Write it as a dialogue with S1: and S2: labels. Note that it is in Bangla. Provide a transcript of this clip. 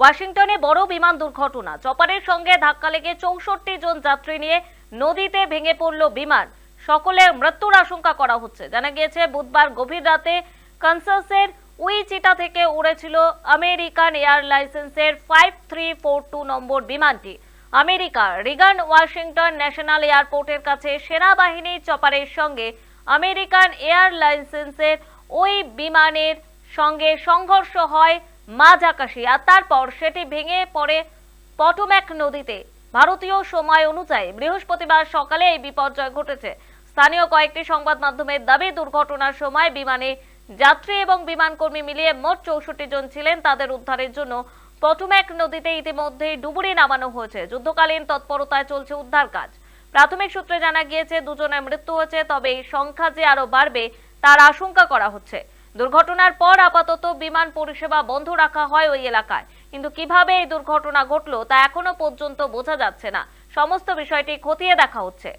S1: ওয়াশিংটনে বড় বিমান দুর্ঘটনা। চপারের সঙ্গে ধাক্কা লেগে চৌষট্টি জন যাত্রী নিয়ে নদীতে ভেঙে পড়ল বিমান। সকলের মৃত্যুর আশঙ্কা করা হচ্ছে। জানা গিয়েছে, বুধবার গভীর রাতে কানসাসের উইচিটা থেকে উড়েছিল আমেরিকান এয়ারলাইন্সের five three four two number বিমানটি। আমেরিকার রিগান ওয়াশিংটন ন্যাশনাল এয়ারপোর্টের কাছে সেনাবাহিনী চপারের সঙ্গে আমেরিকান এয়ারলাইন্সের ওই বিমানের সঙ্গে সংঘর্ষ হয় মাঝ আকাশে, আর তারপর সেটি ভেঙে পড়ে পটোম্যাক নদীতে। ভারতীয় সময় অনুযায়ী বৃহস্পতিবার সকালে এই বিপর্যয় ঘটেছে। স্থানীয় কয়েকটি সংবাদ মাধ্যমের দাবি, দুর্ঘটনার সময় বিমানে যাত্রী এবং বিমানকর্মী মিলিয়ে মোট চৌষট্টি জন ছিলেন। তাদের উদ্ধারের জন্য পটোম্যাক নদীতে ইতিমধ্যেই ডুবুরি নামানো হয়েছে। যুদ্ধকালীন তৎপরতায় চলছে উদ্ধার কাজ। প্রাথমিক সূত্রে জানা গিয়েছে, দুজনের মৃত্যু হয়েছে, তবে এই সংখ্যা যে আরও বাড়বে, তার আশঙ্কা করা হচ্ছে। দুর্ঘটনার পর আপাতত বিমান পরিষেবা বন্ধ রাখা হয় ওই এলাকায়। কিন্তু কীভাবে এই দুর্ঘটনা ঘটলো তা এখনও পর্যন্ত বোঝা যাচ্ছে না। সমস্ত বিষয়টি খতিয়ে দেখা হচ্ছে।